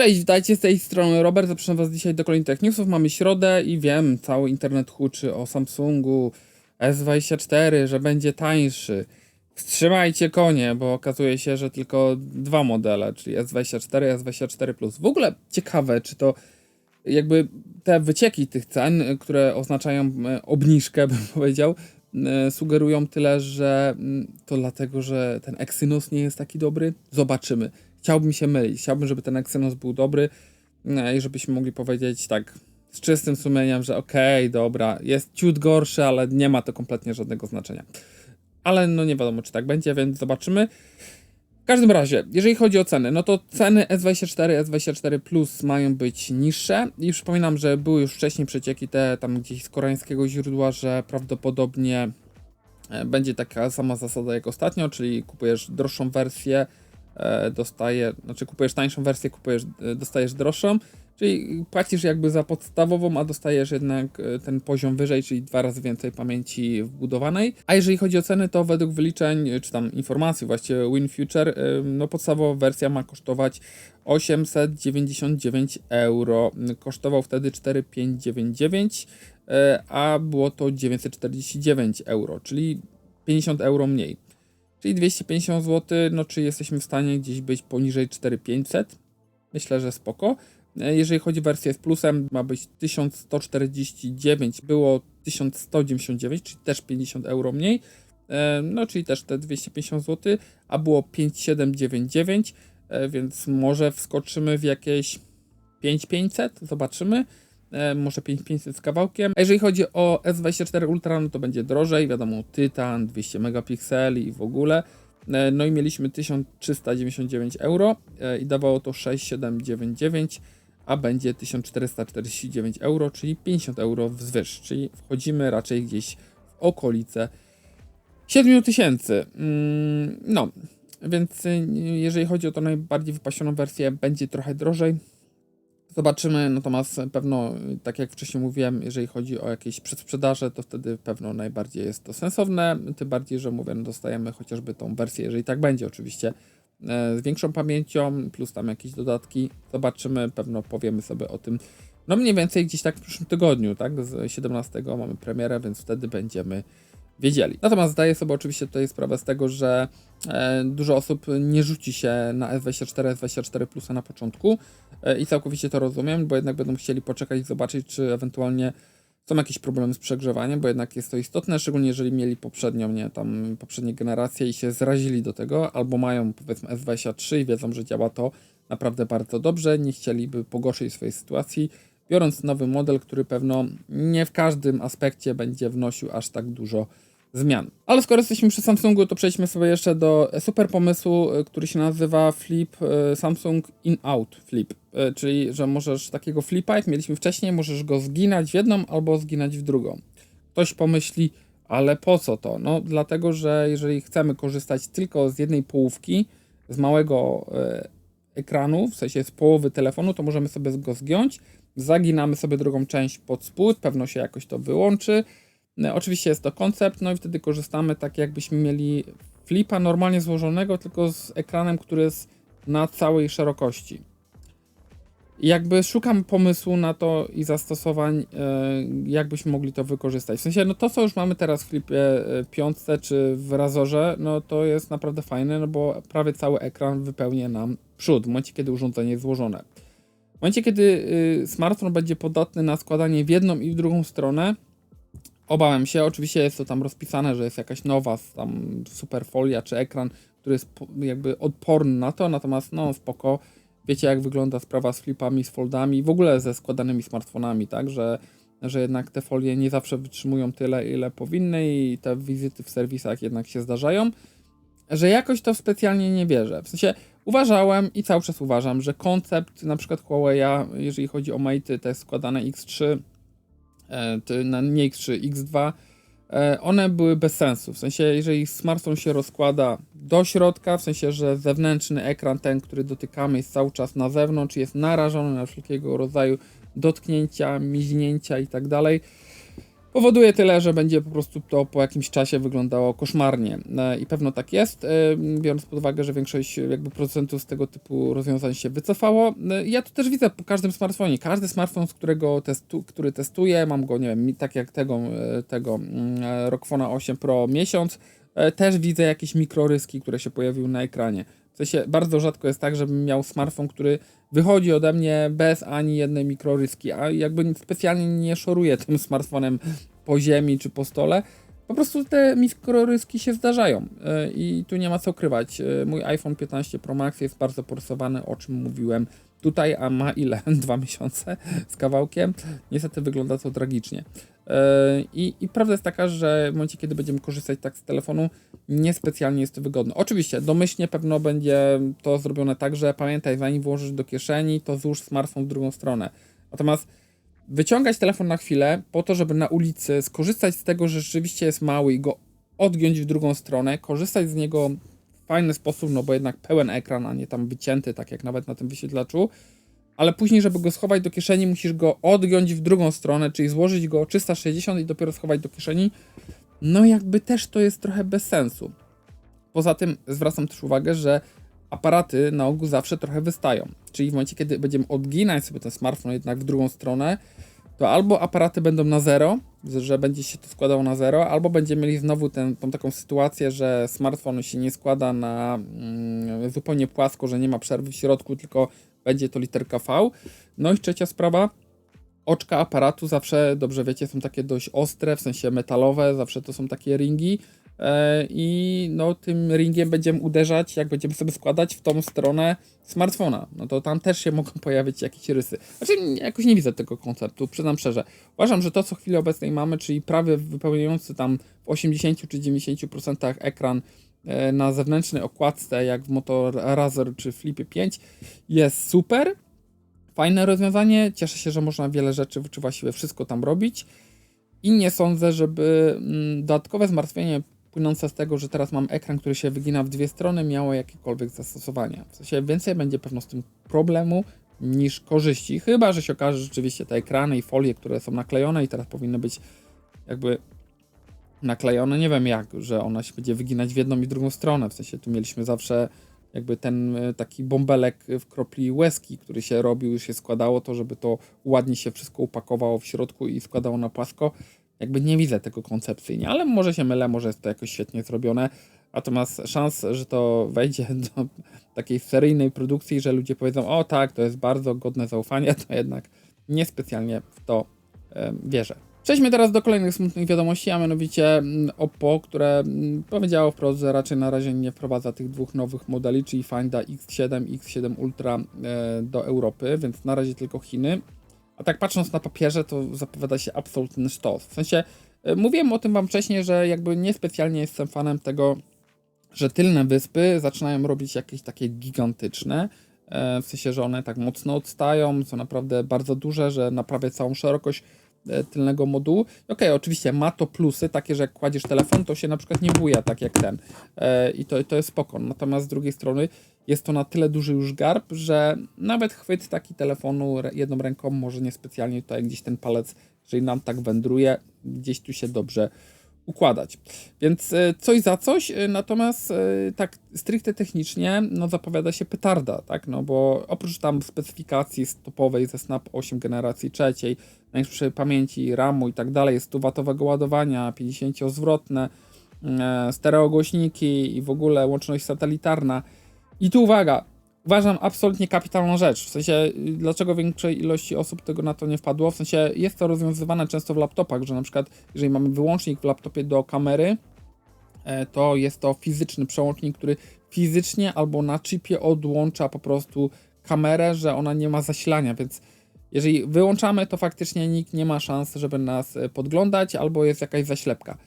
Cześć, witajcie z tej strony Robert, zapraszam was dzisiaj do kolejnych Tech Newsów. Mamy środę i wiem, cały internet huczy o Samsungu S24, że będzie tańszy. Wstrzymajcie konie, bo okazuje się, że tylko dwa modele, czyli S24 i S24 Plus. W ogóle ciekawe, czy to jakby te wycieki tych cen, które oznaczają e, obniżkę, bym powiedział, e, sugerują tyle, że mm, to dlatego, że ten Exynos nie jest taki dobry. Zobaczymy. Chciałbym się mylić. Chciałbym, żeby ten Exynos był dobry e, i żebyśmy mogli powiedzieć tak z czystym sumieniem, że okej, dobra, jest ciut gorszy, ale nie ma to kompletnie żadnego znaczenia. Ale no nie wiadomo, czy tak będzie, więc zobaczymy. W każdym razie, jeżeli chodzi o ceny, no to ceny S24, S24 Plus mają być niższe i przypominam, że były już wcześniej przecieki te tam gdzieś z koreańskiego źródła, że prawdopodobnie e, będzie taka sama zasada jak ostatnio, czyli kupujesz droższą wersję, dostaje, znaczy kupujesz tańszą wersję, kupujesz, e, dostajesz droższą, czyli płacisz jakby za podstawową, a dostajesz jednak e, ten poziom wyżej, czyli dwa razy więcej pamięci wbudowanej. A jeżeli chodzi o ceny, to według wyliczeń, e, czy tam informacji właściwie WinFuture, e, no podstawowa wersja ma kosztować 899 euro. Kosztował wtedy 4599, e, a było to 949 euro, czyli 50 euro mniej. Czyli 250 zł, no czy jesteśmy w stanie gdzieś być poniżej 4500? Myślę, że spoko. E, Jeżeli chodzi o wersję z plusem, ma być 1149, było 1199, czyli też 50 euro mniej. E, No, czyli też te 250 zł, a było 5799, e, więc może wskoczymy w jakieś 5500, zobaczymy. E, Może 5500 z kawałkiem. A jeżeli chodzi o S24 Ultra, no to będzie drożej, wiadomo, Tytan, 200 megapikseli i w ogóle. E, No i mieliśmy 1399 euro e, i dawało to 6799, a będzie 1449 euro, czyli 50 euro wzwyż, czyli wchodzimy raczej gdzieś w okolice 7000. Mm, No, więc jeżeli chodzi o tą najbardziej wypasioną wersję, będzie trochę drożej. Zobaczymy, natomiast pewno, tak jak wcześniej mówiłem, jeżeli chodzi o jakieś przedsprzedaże, to wtedy pewno najbardziej jest to sensowne, tym bardziej, że mówię, no dostajemy chociażby tą wersję, jeżeli tak będzie oczywiście, e, z większą pamięcią, plus tam jakieś dodatki. Zobaczymy, pewno powiemy sobie o tym, no mniej więcej gdzieś tak w przyszłym tygodniu, tak, z 17 mamy premierę, więc wtedy będziemy wiedzieli. Natomiast zdaję sobie oczywiście tutaj sprawę z tego, że e, dużo osób nie rzuci się na S24, S24 Plusa na początku e, i całkowicie to rozumiem, bo jednak będą chcieli poczekać i zobaczyć, czy ewentualnie są jakieś problemy z przegrzewaniem, bo jednak jest to istotne, szczególnie jeżeli mieli poprzednią, nie, tam poprzednie generacje i się zrazili do tego, albo mają powiedzmy S23 i wiedzą, że działa to naprawdę bardzo dobrze, nie chcieliby pogorszyć swojej sytuacji, biorąc nowy model, który pewno nie w każdym aspekcie będzie wnosił aż tak dużo zmian. Ale skoro jesteśmy przy Samsungu, to przejdźmy sobie jeszcze do super pomysłu, y, który się nazywa Flip y, Samsung In-Out Flip. Y, Czyli, że możesz takiego flipa, jak mieliśmy wcześniej, możesz go zginać w jedną albo zginać w drugą. Ktoś pomyśli, ale po co to? No, dlatego, że jeżeli chcemy korzystać tylko z jednej połówki, z małego e, ekranu, w sensie z połowy telefonu, to możemy sobie go zgiąć, zaginamy sobie drugą część pod spód, pewno się jakoś to wyłączy. E, Oczywiście jest to koncept, no i wtedy korzystamy tak jakbyśmy mieli flipa normalnie złożonego, tylko z ekranem, który jest na całej szerokości. Jakby szukam pomysłu na to i zastosowań, e, jakbyśmy mogli to wykorzystać. W sensie, no to co już mamy teraz w flipie e, piątce czy w razorze, no to jest naprawdę fajne, no bo prawie cały ekran wypełnia nam przód w momencie, kiedy urządzenie jest złożone. W momencie, kiedy y, smartfon będzie podatny na składanie w jedną i w drugą stronę, obawiam się, oczywiście jest to tam rozpisane, że jest jakaś nowa tam super folia czy ekran, który jest jakby odporny na to, natomiast no spoko, wiecie jak wygląda sprawa z flipami, z foldami, w ogóle ze składanymi smartfonami, tak, że, że jednak te folie nie zawsze wytrzymują tyle, ile powinny i te wizyty w serwisach jednak się zdarzają, że jakoś to specjalnie nie wierzę. W sensie uważałem i cały czas uważam, że koncept na przykład Huawei'a, jeżeli chodzi o Mate'y, te składane X3, e, ty- na nie X3, X2, e, one były bez sensu. W sensie, jeżeli smartfon się rozkłada do środka, w sensie, że zewnętrzny ekran, ten, który dotykamy, jest cały czas na zewnątrz, jest narażony na wszelkiego rodzaju dotknięcia, miźnięcia i tak dalej, powoduje tyle, że będzie po prostu to po jakimś czasie wyglądało koszmarnie. E, I pewno tak jest, e, biorąc pod uwagę, że większość jakby producentów z tego typu rozwiązań się wycofało. E, Ja to też widzę po każdym smartfonie. Każdy smartfon, z którego testu, który testuję, mam go, nie wiem, tak jak tego, tego mm, Rockfona 8 Pro miesiąc, też widzę jakieś mikroryski, które się pojawiły na ekranie. W sensie bardzo rzadko jest tak, żebym miał smartfon, który wychodzi ode mnie bez ani jednej mikroryski, a jakby specjalnie nie szoruję tym smartfonem po ziemi czy po stole. Po prostu te mikroryski się zdarzają yy, i tu nie ma co ukrywać. Yy, Mój iPhone 15 Pro Max jest bardzo porysowany, o czym mówiłem tutaj, a ma ile? Dwa miesiące z kawałkiem. Niestety wygląda to tragicznie. Yy, I, I prawda jest taka, że w momencie, kiedy będziemy korzystać tak z telefonu, niespecjalnie jest to wygodne. Oczywiście, domyślnie pewno będzie to zrobione tak, że pamiętaj, zanim włożysz do kieszeni, to złóż smartfon w drugą stronę. Natomiast wyciągać telefon na chwilę po to, żeby na ulicy skorzystać z tego, że rzeczywiście jest mały i go odgiąć w drugą stronę, korzystać z niego w fajny sposób, no bo jednak pełen ekran, a nie tam wycięty, tak jak nawet na tym wyświetlaczu, ale później, żeby go schować do kieszeni, musisz go odgiąć w drugą stronę, czyli złożyć go 360 i dopiero schować do kieszeni. No jakby też to jest trochę bez sensu. Poza tym zwracam też uwagę, że aparaty na ogół zawsze trochę wystają. Czyli w momencie, kiedy będziemy odginać sobie ten smartfon jednak w drugą stronę, to albo aparaty będą na zero, że będzie się to składało na zero, albo będziemy mieli znowu tą taką sytuację, że smartfon się nie składa na mm, zupełnie płasko, że nie ma przerwy w środku, tylko będzie to literka V. No i trzecia sprawa, oczka aparatu zawsze, dobrze wiecie, są takie dość ostre, w sensie metalowe, zawsze to są takie ringi i no tym ringiem będziemy uderzać, jak będziemy sobie składać w tą stronę smartfona, no to tam też się mogą pojawić jakieś rysy. Znaczy jakoś nie widzę tego konceptu, przyznam szczerze. Uważam, że to co w chwili obecnej mamy, czyli prawie wypełniający tam w 80 czy 90% ekran e, na zewnętrznej okładce, jak w Motor Razr czy Flipie 5 jest super, fajne rozwiązanie. Cieszę się, że można wiele rzeczy, czy właściwie wszystko tam robić. I nie sądzę, żeby mm, dodatkowe zmartwienie płynące z tego, że teraz mam ekran, który się wygina w dwie strony, miało jakiekolwiek zastosowanie. W sensie więcej będzie pewno z tym problemu niż korzyści. Chyba, że się okaże że rzeczywiście te ekrany i folie, które są naklejone i teraz powinny być jakby naklejone, nie wiem jak, że ona się będzie wyginać w jedną i drugą stronę. W sensie tu mieliśmy zawsze jakby ten e, taki bąbelek w kropli łezki, który się robił, już się składało to, żeby to ładnie się wszystko upakowało w środku i składało na płasko. Jakby nie widzę tego koncepcyjnie, ale może się mylę, może jest to jakoś świetnie zrobione. Natomiast szans, że to wejdzie do takiej seryjnej produkcji, że ludzie powiedzą, o tak, to jest bardzo godne zaufania, to jednak niespecjalnie w to wierzę. Przejdźmy teraz do kolejnych smutnych wiadomości, a mianowicie mm, Oppo, które mm, powiedziało wprost, że raczej na razie nie wprowadza tych dwóch nowych modeli, czyli Finda X7 i X7 Ultra e, do Europy, więc na razie tylko Chiny. A tak patrząc na papierze, to zapowiada się absolutny sztos. W sensie, e, mówiłem o tym wam wcześniej, że jakby niespecjalnie jestem fanem tego, że tylne wyspy zaczynają robić jakieś takie gigantyczne, e, w sensie, że one tak mocno odstają, są naprawdę bardzo duże, że naprawia całą szerokość e, tylnego modułu. Okej, oczywiście ma to plusy, takie, że jak kładziesz telefon, to się na przykład nie buja tak jak ten i to, to jest spoko. Natomiast z drugiej strony jest to na tyle duży już garb, że nawet chwyt taki telefonu jedną ręką może niespecjalnie tutaj gdzieś ten palec, jeżeli nam tak wędruje, gdzieś tu się dobrze układać. Więc e, coś za coś, e, natomiast e, tak stricte technicznie no zapowiada się petarda, tak, no bo oprócz tam specyfikacji topowej ze Snap 8 generacji trzeciej, najwyższej pamięci, RAMu i tak dalej, 100-watowego ładowania, 50-zwrotne, e, stereogłośniki i w ogóle łączność satelitarna. I tu uwaga, uważam absolutnie kapitalną rzecz. W sensie, y, dlaczego większej ilości osób tego na to nie wpadło? W sensie, jest to rozwiązywane często w laptopach, że na przykład, jeżeli mamy wyłącznik w laptopie do kamery, e, to jest to fizyczny przełącznik, który fizycznie albo na chipie odłącza po prostu kamerę, że ona nie ma zasilania, więc jeżeli wyłączamy, to faktycznie nikt nie ma szans, żeby nas e, podglądać, albo jest jakaś zaślepka.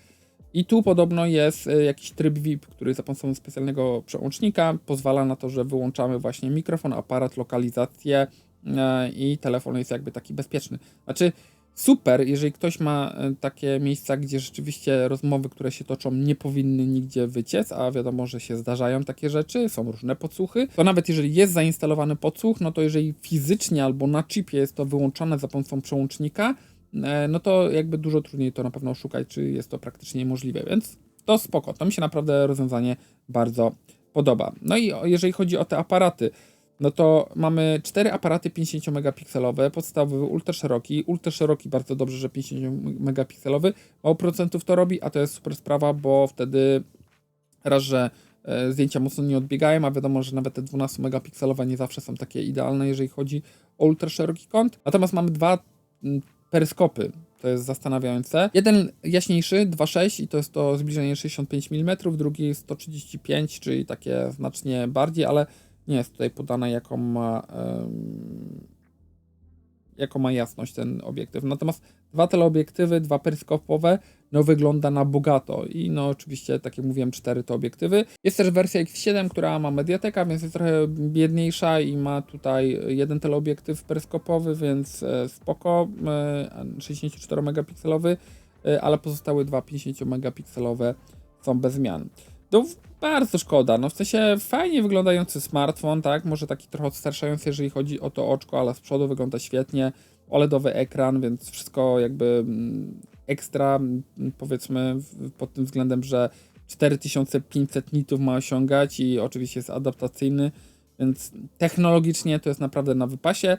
I tu podobno jest e, jakiś tryb VIP, który za pomocą specjalnego przełącznika pozwala na to, że wyłączamy właśnie mikrofon, aparat, lokalizację e, i telefon jest jakby taki bezpieczny. Znaczy super, jeżeli ktoś ma e, takie miejsca, gdzie rzeczywiście rozmowy, które się toczą, nie powinny nigdzie wyciec, a wiadomo, że się zdarzają takie rzeczy, są różne podsłuchy, to nawet jeżeli jest zainstalowany podsłuch, no to jeżeli fizycznie albo na chipie jest to wyłączone za pomocą przełącznika, no to jakby dużo trudniej to na pewno oszukać, czy jest to praktycznie niemożliwe, więc to spoko, to mi się naprawdę rozwiązanie bardzo podoba. No i jeżeli chodzi o te aparaty, no to mamy cztery aparaty 50 megapikselowe, podstawowy, ultra szeroki, ultra szeroki bardzo dobrze, że 50 megapikselowy, mało procentów to robi, a to jest super sprawa, bo wtedy raz, że e, zdjęcia mocno nie odbiegają, a wiadomo, że nawet te 12 megapikselowe nie zawsze są takie idealne, jeżeli chodzi o ultra szeroki kąt. Natomiast mamy dwa peryskopy, to jest zastanawiające. Jeden jaśniejszy, 2.6 i to jest to zbliżenie 65 mm, drugi 135, czyli takie znacznie bardziej, ale nie jest tutaj podane jaką ma, em, jaką ma jasność ten obiektyw. Natomiast dwa teleobiektywy, dwa peryskopowe, no wygląda na bogato i no oczywiście, tak jak mówiłem, cztery to obiektywy. Jest też wersja X7, która ma Mediateka, więc jest trochę biedniejsza i ma tutaj jeden teleobiektyw peryskopowy, więc e, spoko, e, 64 megapikselowy, e, ale pozostałe dwa 50 megapikselowe są bez zmian. No bardzo szkoda, no w sensie fajnie wyglądający smartfon, tak, może taki trochę odstraszający, jeżeli chodzi o to oczko, ale z przodu wygląda świetnie, OLEDowy ekran, więc wszystko jakby mm, ekstra, mm, powiedzmy pod tym względem, że 4500 nitów ma osiągać i oczywiście jest adaptacyjny, więc technologicznie to jest naprawdę na wypasie.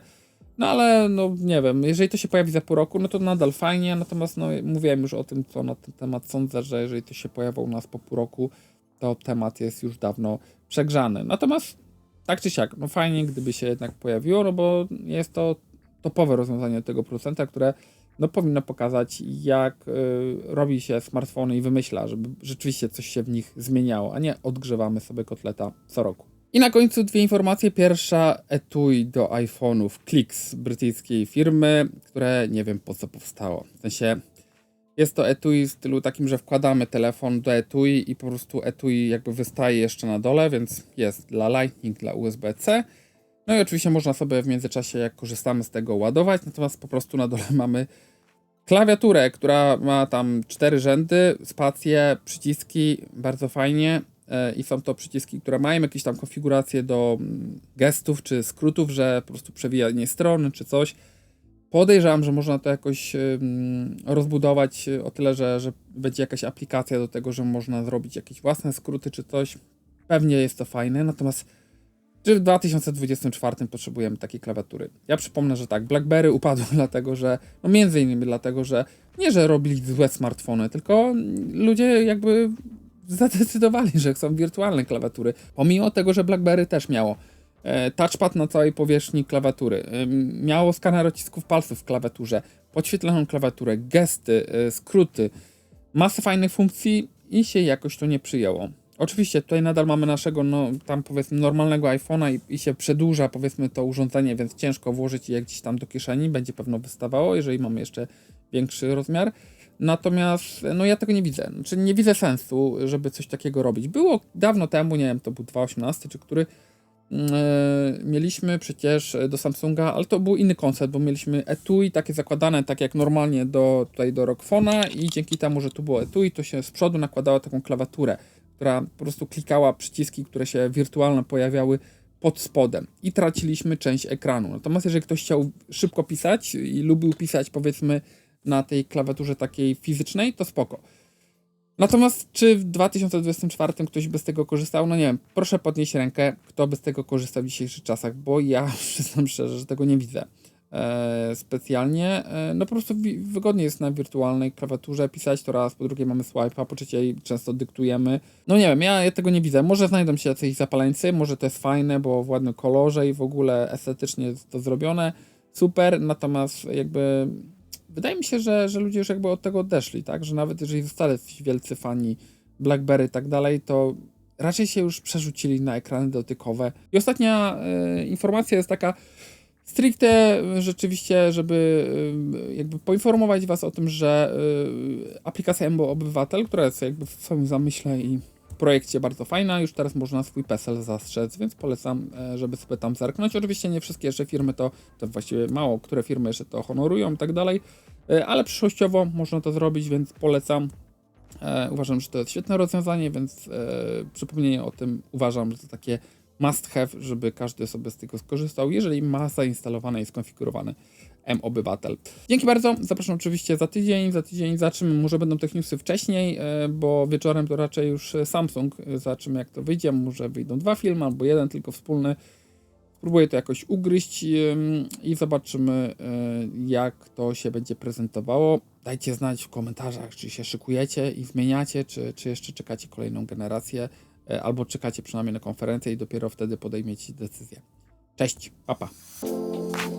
No ale no nie wiem, jeżeli to się pojawi za pół roku, no to nadal fajnie, natomiast no mówiłem już o tym, co na ten temat sądzę, że jeżeli to się pojawia u nas po pół roku, to temat jest już dawno przegrzany. Natomiast tak czy siak, no fajnie gdyby się jednak pojawiło, no bo jest to topowe rozwiązanie tego producenta, które no powinno pokazać jak y, robi się smartfony i wymyśla, żeby rzeczywiście coś się w nich zmieniało, a nie odgrzewamy sobie kotleta co roku. I na końcu dwie informacje. Pierwsza, etui do iPhone'ów Clicks brytyjskiej firmy, które nie wiem po co powstało. W sensie jest to etui w stylu takim, że wkładamy telefon do etui i po prostu etui jakby wystaje jeszcze na dole, więc jest dla Lightning, dla USB-C. No i oczywiście można sobie w międzyczasie, jak korzystamy z tego, ładować, natomiast po prostu na dole mamy klawiaturę, która ma tam cztery rzędy, spacje, przyciski, bardzo fajnie. e, I są to przyciski, które mają jakieś tam konfiguracje do mm, gestów czy skrótów, że po prostu przewijanie strony czy coś. Podejrzewam, że można to jakoś rozbudować y, o tyle, że, że będzie jakaś aplikacja do tego, że można zrobić jakieś własne skróty czy coś. Pewnie jest to fajne, natomiast czy w 2024 potrzebujemy takiej klawiatury? Ja przypomnę, że tak, BlackBerry upadło dlatego, że, no między innymi dlatego, że nie, że robili złe smartfony, tylko ludzie jakby zadecydowali, że chcą wirtualne klawiatury, pomimo tego, że BlackBerry też miało e, touchpad na całej powierzchni klawiatury, ym, miało skaner odcisków palców w klawiaturze, podświetloną klawiaturę, gesty, e, skróty, masę fajnych funkcji i się jakoś to nie przyjęło. Oczywiście tutaj nadal mamy naszego, no tam powiedzmy normalnego iPhone'a i, i się przedłuża powiedzmy to urządzenie, więc ciężko włożyć je gdzieś tam do kieszeni, będzie pewno wystawało, jeżeli mamy jeszcze większy rozmiar. Natomiast no ja tego nie widzę, znaczy nie widzę sensu, żeby coś takiego robić. Było dawno temu, nie wiem, to był 2018 czy który, e, mieliśmy przecież do Samsunga, ale to był inny koncept, bo mieliśmy etui takie zakładane tak jak normalnie do tutaj do Rockfona i dzięki temu, że tu było etui, to się z przodu nakładało taką klawiaturę, która po prostu klikała przyciski, które się wirtualnie pojawiały pod spodem i traciliśmy część ekranu. Natomiast jeżeli ktoś chciał szybko pisać i lubił pisać powiedzmy na tej klawiaturze takiej fizycznej, to spoko. Natomiast czy w 2024 ktoś by z tego korzystał? No nie wiem, proszę podnieść rękę, kto by z tego korzystał w dzisiejszych czasach, bo ja przyznam szczerze, że tego nie widzę specjalnie. E, no po prostu wygodnie jest na wirtualnej klawiaturze pisać to raz, po drugie mamy swipe'a, po trzecie często dyktujemy. No nie wiem, ja, ja tego nie widzę. Może znajdą się jacyś zapaleńcy, może to jest fajne, bo w ładnym kolorze i w ogóle estetycznie jest to zrobione. Super, natomiast jakby wydaje mi się, że, że ludzie już jakby od tego odeszli, tak? Że nawet jeżeli zostali wielcy fani BlackBerry i tak dalej, to raczej się już przerzucili na ekrany dotykowe. I ostatnia e, informacja jest taka stricte rzeczywiście, żeby e, jakby poinformować was o tym, że e, aplikacja MBO Obywatel, która jest jakby w swoim zamyśle i projekcie bardzo fajna, już teraz można swój PESEL zastrzec, więc polecam, e, żeby sobie tam zerknąć. Oczywiście nie wszystkie jeszcze firmy to, to właściwie mało, które firmy jeszcze to honorują i tak dalej, e, ale przyszłościowo można to zrobić, więc polecam. E, uważam, że to jest świetne rozwiązanie, więc przypomnienie o tym uważam, że to takie must have, żeby każdy sobie z tego skorzystał, jeżeli ma zainstalowane i skonfigurowane M-Obywatel. Dzięki bardzo, zapraszam oczywiście za tydzień, za tydzień zobaczymy, może będą te newsy wcześniej, e, bo wieczorem to raczej już Samsung, E, zobaczymy jak to wyjdzie, może wyjdą dwa filmy albo jeden tylko wspólny. Spróbuję to jakoś ugryźć i zobaczymy, jak to się będzie prezentowało. Dajcie znać w komentarzach, czy się szykujecie i zmieniacie, czy, czy jeszcze czekacie kolejną generację, albo czekacie przynajmniej na konferencję i dopiero wtedy podejmiecie decyzję. Cześć, papa. Pa.